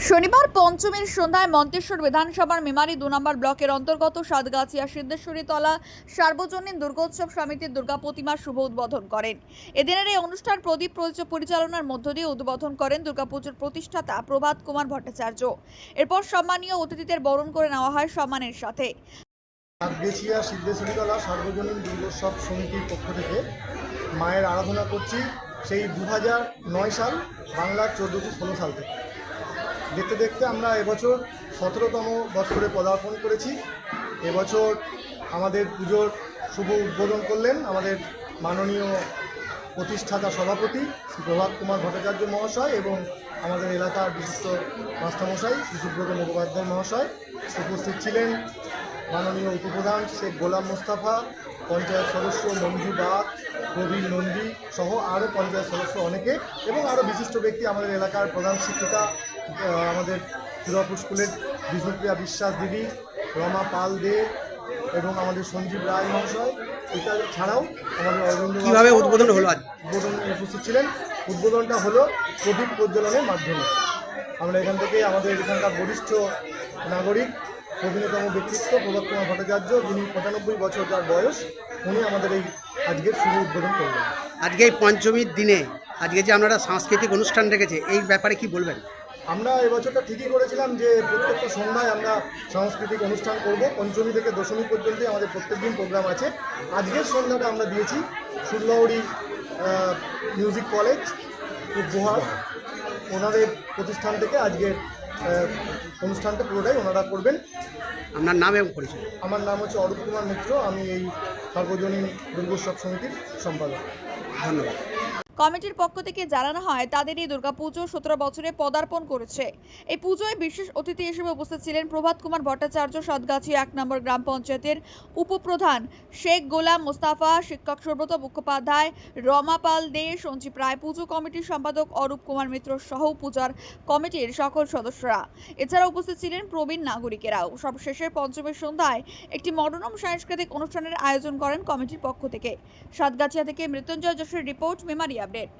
শনিবার পঞ্চমীর সন্ধ্যায় মন্তেশ্বর বিধানসভার মেমারি দু নম্বর ব্লকের অন্তর্গত সাতগাছিয়া সিদ্ধেশ্বরী তলা সার্বজনীন দুর্গোৎসব সমিতির দুর্গা প্রতিমার শুভ উদ্বোধন করেন। এদিনের এই অনুষ্ঠান প্রদীপ পরিচ- পরিচালনার মধ্য দিয়ে উদ্বোধন করেন দুর্গাপুজোর প্রতিষ্ঠাতা প্রভাত কুমার ভট্টাচার্য। এরপর সম্মানীয় অতিথিদের বরণ করে নেওয়া হয় সম্মানের সাথে। সাতগেছিয়া সার্বজনীন দুর্গোৎসব সমিতির পক্ষ থেকে মায়ের আরাধনা করছি। সেই দু সাল বাংলার চোদ্দোশো ষোলো সাল থেকে। দেখতে দেখতে আমরা এবছর সতেরোতম বৎসরে পদার্পণ করেছি। এবছর আমাদের পুজোর শুভ উদ্বোধন করলেন আমাদের মাননীয় প্রতিষ্ঠাতা সভাপতি শ্রী প্রভাত কুমার ভট্টাচার্য মহাশয় এবং আমাদের এলাকার বিশিষ্ট মাস্টারমশাই সুব্রত মুখোপাধ্যায় মহাশয়। উপস্থিত ছিলেন মাননীয় উপপ্রধান শেখ গোলাম মোস্তাফা, পঞ্চায়েত সদস্য মঞ্জু বাগ, প্রবীণ নন্দী সহ আরও পঞ্চায়েত সদস্য অনেকে এবং আরও বিশিষ্ট ব্যক্তি আমাদের এলাকার প্রধান শিক্ষিকা আমাদের দুর্গাপুর স্কুলের বিষ্ণুপ্রিয়া বিশ্বাস দিদি রমা পাল দে এবং আমাদের সঞ্জীব রায় মহাশয় এটা ছাড়াও আমাদের অরবিন্দ কীভাবে উদ্বোধন হলো আজ? উদ্বোধনে উপস্থিত ছিলেন। উদ্বোধনটা হলো প্রদীপ প্রজ্বলনের মাধ্যমে। আমরা এখান থেকে আমাদের এখানকার বরিষ্ঠ নাগরিক প্রবীণতম ব্যক্তিত্ব প্রভাত কুমার ভট্টাচার্য যিনি পঁচানব্বই বছর যার বয়স উনি আমাদের এই আজকের শুভ উদ্বোধন করলেন। আজকে এই পঞ্চমীর দিনে আজকে যে আপনারা সাংস্কৃতিক অনুষ্ঠান রেখেছে এই ব্যাপারে কি বলবেন? আমরা এবছরটা ঠিকই করেছিলাম যে প্রত্যেকটা সন্ধ্যায় আমরা সাংস্কৃতিক অনুষ্ঠান করব। পঞ্চমী থেকে দশমী পর্যন্তই আমাদের প্রত্যেকদিন প্রোগ্রাম আছে। আজকের সন্ধ্যাটা আমরা দিয়েছি সুরলহরি মিউজিক কলেজ উপহার। ওনাদের প্রতিষ্ঠান থেকে আজকের অনুষ্ঠানটা পুরোটাই ওনারা করবেন। আপনার নাম এবং পরিচয়? আমার নাম হচ্ছে অরূপ কুমার মিত্র। আমি এই সার্বজনীন দুর্গোৎসব সমিতির সম্পাদক। ধন্যবাদ। কমিটির পক্ষ থেকে জানানো হয়, তাদের এই দুর্গাপুজো সতেরো বছরে পদার্পণ করেছে। এই পুজোয় বিশেষ অতিথি হিসেবে উপস্থিত ছিলেন প্রভাত কুমার ভট্টাচার্য, সদগাছি এক নম্বর গ্রাম পঞ্চায়েতের উপপ্রধান শেখ গোলাম মোস্তাফা, শিক্ষক সুব্রত মুখোপাধ্যায় রমাপাল দে, সঞ্জীব রায়, পুজো কমিটির সম্পাদক অরূপ কুমার মিত্র সহ পূজার কমিটির সকল সদস্যরা। এছাড়া উপস্থিত ছিলেন প্রবীণ নাগরিকেরাও। সবশেষে পঞ্চমের সন্ধ্যায় একটি মনোরম সাংস্কৃতিক অনুষ্ঠানের আয়োজন করেন কমিটির পক্ষ থেকে। সাতগাছিয়া থেকে মৃত্যুঞ্জয় যশের রিপোর্ট মেমারি আপডেট